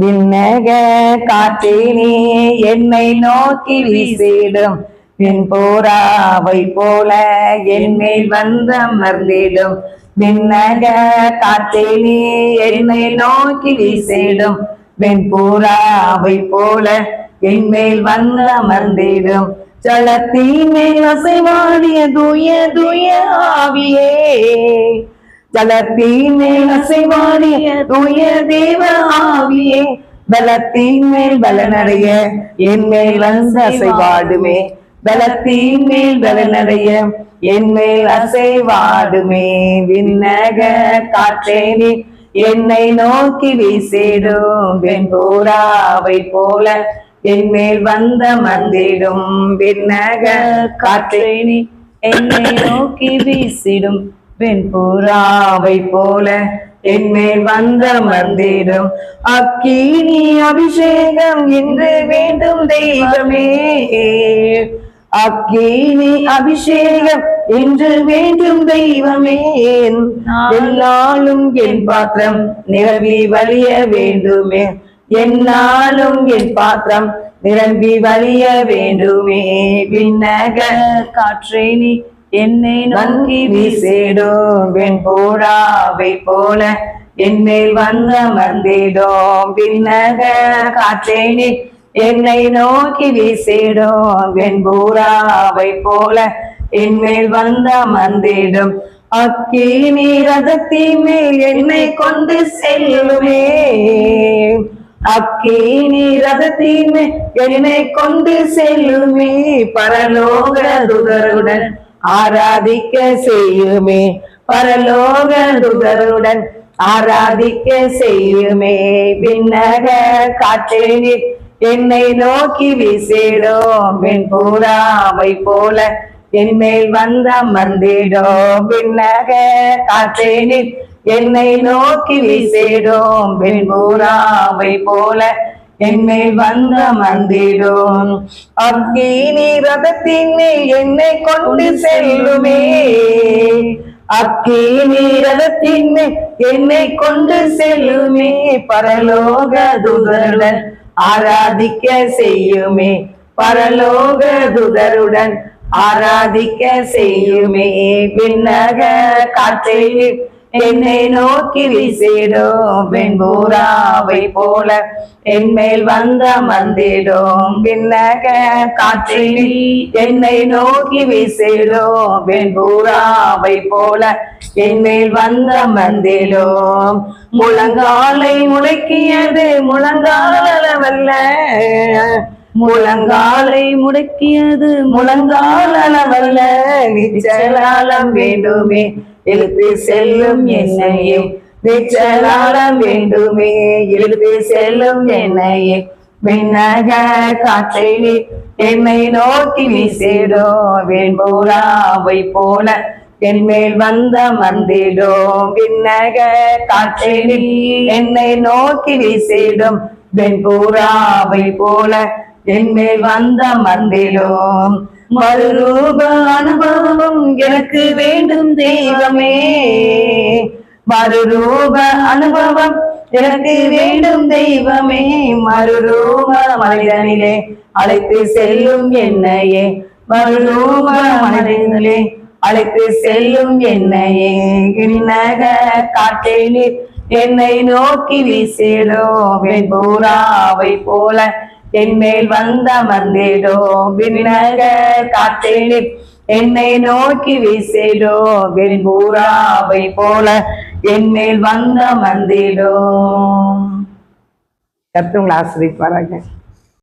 விண்ணக காற்றினே என்னை நோக்கி வீசிடும். பின் போராவை போல என்னை வந்து அமர்ந்திடும் விண்ணக காற்றினே என்னை நோக்கி வீசிடும். வெண் பூராவை போல என்மேல் வந்து அமர்ந்திடும் ஜலத்தின் மேல் அசைவாடிய தூய தூய ஆவியே. ஜலத்தின் மேல் அசைவாடிய தூய தேவ ஆவியே. பலத்தின் மேல் பலனடைய என் மேல் வந்து அசைவாடுமே. பலத்தின் மேல் பலனடைய என் மேல் அசைவாடுமே. விண்ணக காற்றேனி என்னை நோக்கி வீசிடும். வெண்பூராவை போல என் மேல் வந்த மந்திடும். விண்ணக காற்றேனி என்னை நோக்கி வீசிடும். வெண்புறாவை புறாவை போல என்மேல் வந்த மந்திரம் அக்கீனி அபிஷேகம் இன்று வேண்டும் தெய்வமே. அக்கீனி அபிஷேகம் என்று வேண்டும் தெய்வமே. எல்லாலும் என் பாத்திரம் நிரம்பி வழிய வேண்டுமே. என்னாலும் என் பாத்திரம் நிரம்பி வழிய வேண்டுமே. விண்ணக காற்றே நீ என்னை நோக்கி வீசிடும் வெண் போடாவை போல என் மேல் வந்த மந்திடும் விண்ணக காற்றேனி என்னை நோக்கி வீசிடும் வெண்பூராவை போல என் மேல் வந்த மந்திடும் அக்கி நீரதத்தின் மேல் என்னை கொண்டு செல்லுமே. அக்கி நீரதத்தின் மேல் என்னை கொண்டு செல்லுமே. பரலோக துதருடன் ஆராதிக்க செய்யுமே. பரலோக துதருடன் ஆராதிக்க செய்யுமே. விண்ணக காற்றேனி என்னை நோக்கி வீசிடும். பின் பூராவை போல என்மேல் வந்த மந்திடும் விண்ணக காற்றேனி என்னை நோக்கி வீசிடும். பின் பூராவை போல என்மேல் வந்த மந்திடும் அக்கீனி ரதத்தின் என்னை கொண்டு செல்லுமே. அக்கீனி ரதத்தின் என்னை கொண்டு செல்லுமே. பரலோக துதருடன் ஆராதிக்க செய்யுமே. பரலோக துதருடன் ஆராதிக்க செய்யுமே. விண்ணக காற்றையில் என்னை நோக்கி வீசிடும் வெண்பூராவை போல. என் மேல் வந்த மந்திடும் விண்ணக காற்றில் என்னை நோக்கி வீசிடும் வெண்பூராவை போல. என் மேல் வந்த மந்திடும் முழங்காலை முடக்கியது முழங்காலவல்ல முழங்காலை முடக்கியது முழங்காலவல்ல நிச்சலாலம் வேண்டுமே. இழுத்து செல்லும் என்னையே. நிச்சலாலம் வேண்டுமே. இழுத்து செல்லும் என்னையே. விண்ணக காற்றில் என்னை நோக்கி வீசிடோ. வேண்போராவை போல என்மேல் வந்த மந்திடும் விண்ணக காற்றில் என்னை நோக்கி வீசிடும். வெண்பூராவை போல என்மேல் வந்த மந்திடும் மறுரூப அனுபவம் எனக்கு வேண்டும் தெய்வமே. மறுரூப அனுபவம் எனக்கு வேண்டும் தெய்வமே. மறுரூப மனிதனிலே அழைத்து செல்லும் என்னையே. மறுரூப மனிதனிலே அழைத்து செல்லும் என்னையே. கிண்ணக நீர் என்னை நோக்கி வீசிடும் வெண்பூராவை போல என் மேல் வந்த மந்திடும் விண்ணக நீர் என்னை நோக்கி வீசிடும் வெண்பூராவை போல என் மேல் வந்த மந்திடும் கத்துங்களை ஆசிரியப்பாராங்க